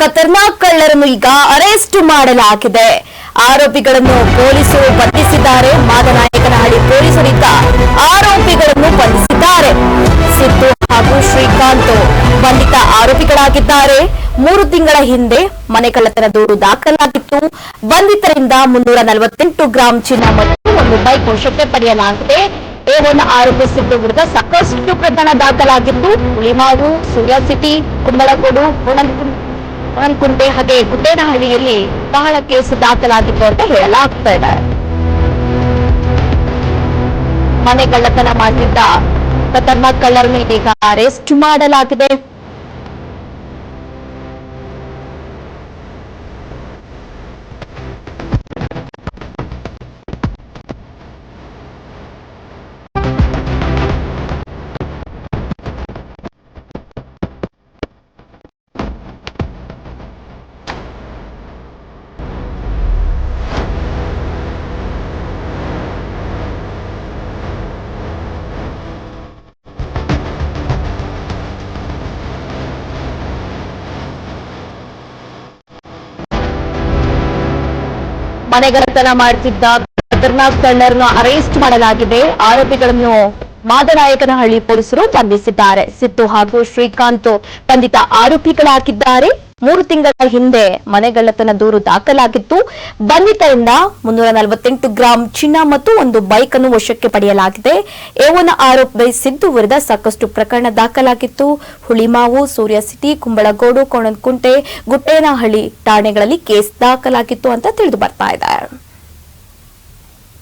ಖತರ್ನಾಕ್ ಕಳ್ಳರನ್ನು ಈಗ ಅರೆಸ್ಟ್ ಮಾಡಲಾಗಿದೆ. ಆರೋಪಿಗಳನ್ನು ಪೊಲೀಸರು ಬಂಧಿಸಿದ್ದಾರೆ. ಮಾದನಾಯಕನಹಳ್ಳಿ ಪೊಲೀಸರಿಂದ ಆರೋಪಿಗಳನ್ನು ಬಂಧಿಸಿದ್ದಾರೆ. ಸಿದ್ದು ಹಾಗೂ ಶ್ರೀಕಾಂತ್ ಬಂಧಿತ ಆರೋಪಿಗಳಾಗಿದ್ದಾರೆ. ಮೂರು ತಿಂಗಳ ಹಿಂದೆ ಮನೆ ಕಳ್ಳತನ ದೂರು ದಾಖಲಾಗಿತ್ತು. ಬಂಧಿತರಿಂದ ಮುನ್ನೂರ ನಲವತ್ತೆಂಟು ಗ್ರಾಂ ಚಿನ್ನ ಮತ್ತು ಒಂದು ಬೈಕ್ ವಶಕ್ಕೆ ಪಡೆಯಲಾಗಿದೆ. ಏವನ್ನ ಆರೋಪಿ ಸಿದ್ದು ವಿರುದ್ಧ ಸಾಕಷ್ಟು ಪ್ರಕರಣ ದಾಖಲಾಗಿದ್ದು, ಹುಳಿಮಾವು, ಸೂರ್ಯ ಸಿಟಿ ಕುಂಬಳಗೋಡು ಕುಂಟೆ ಹಾಗೆ ಗುಡ್ಡೇನಹಳ್ಳಿಯಲ್ಲಿ ಬಹಳ ಕೇಸು ದಾಖಲಾಗಿತ್ತು ಅಂತ ಹೇಳಲಾಗ್ತಾ ಇದೆ. ಮನೆ ಕಳ್ಳತನ ಮಾಡಿದ್ದ ಕಳ್ಳರನ್ನು ಇದೀಗ ಅರೆಸ್ಟ್ ಮಾಡಲಾಗಿದೆ. ಮನೆಗಳ್ಳತನ ಮಾಡುತ್ತಿದ್ದ ಖತರ್ನಾಕ್ ತಣ್ಣರನ್ನು ಅರೆಸ್ಟ್ ಮಾಡಲಾಗಿದೆ. ಆರೋಪಿಗಳನ್ನು ಮಾದನಾಯಕನಹಳ್ಳಿ ಪೊಲೀಸರು ಬಂಧಿಸಿದ್ದಾರೆ. ಸಿದ್ದು ಹಾಗೂ ಶ್ರೀಕಾಂತ್ ಬಂಧಿತ ಆರೋಪಿಗಳಾಗಿದ್ದಾರೆ. ಮೂರು ತಿಂಗಳ ಹಿಂದೆ ಮನೆಗಳ್ಳತನ ದೂರು ದಾಖಲಾಗಿತ್ತು. ಬಂಧಿತರಿಂದ ಮುನ್ನೂರ ನಲವತ್ತೆಂಟು ಗ್ರಾಂ ಚಿನ್ನ ಮತ್ತು ಒಂದು ಬೈಕ್ ಅನ್ನು ವಶಕ್ಕೆ ಪಡೆಯಲಾಗಿದೆ. ಏವನ ಆರೋಪಿ ಸಿದ್ದು ವಿರುದ್ಧ ಸಾಕಷ್ಟು ಪ್ರಕರಣ ದಾಖಲಾಗಿತ್ತು. ಹುಳಿಮಾವು, ಸೂರ್ಯ ಸಿಟಿ, ಕುಂಬಳಗೋಡು, ಕೋಣನಕುಂಟೆ ಗುಟ್ಟೇನಹಳ್ಳಿ ಠಾಣೆಗಳಲ್ಲಿ ಕೇಸ್ ದಾಖಲಾಗಿತ್ತು ಅಂತ ತಿಳಿದು ಬರ್ತಾ ಇದೆ.